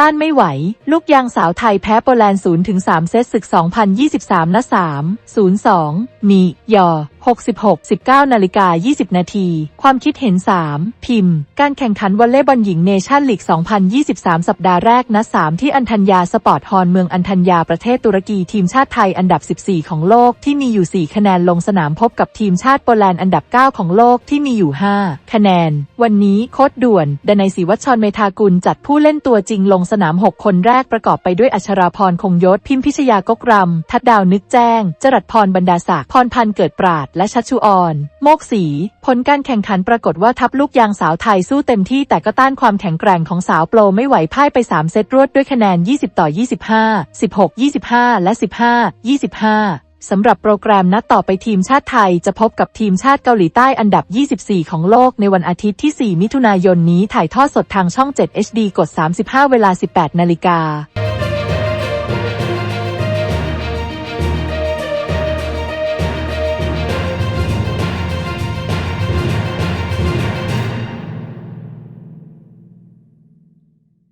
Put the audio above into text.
ต้านไม่ไหว ลูกยางสาวไทยแพ้โปแลนด์0ถึง3เซตศึก 2023นะ3 0 2 มียอ 66 19นาฬิกา20 นาที ความคิดเห็น 3 พิมพ์ การแข่งขันวอลเลย์บอลหญิงเนชั่นลีก 2023 สัปดาห์แรกนัด3ที่อันทัญญาสปอร์ตฮอลเมืองอันทัญญาประเทศตุรกีทีมชาติไทยอันดับ 14 ของโลกที่มีอยู่ 4 คะแนนลงสนามพบกับทีมชาติโปแลนด์อันดับ 9 ของโลกที่มีอยู่ 5 คะแนน วันนี้โค้ดด่วนดนัยศรีวัชรเมธากุลจัดผู้เล่นตัวจริงลงสนาม 6 คนแรกประกอบไปด้วยอัชราพรคงยศพิมพิชยากกรำทัดดาวนึกแจ้ง จรัสพรบรรดาศักดิ์พรพันธ์เกิดปราดและชัชชุออน โมกศรีผลการแข่งขันปรากฏว่าทัพลูกยางสาวไทยสู้เต็มที่แต่ก็ต้านความแข็งแกร่งของสาวโปรไม่ไหวพ่ายไป 3 เซตรวดด้วยคะแนน 20 ต่อ 25 16 25 และ 15 25สำหรับโปรแกรมนัดต่อไปทีมชาติไทยจะพบกับทีมชาติเกาหลีใต้อันดับ 24 ของโลกในวันอาทิตย์ที่ 4 มิถุนายนนี้ถ่ายทอดสดทางช่อง 7 HD กด 35 เวลา 18 นาฬิกา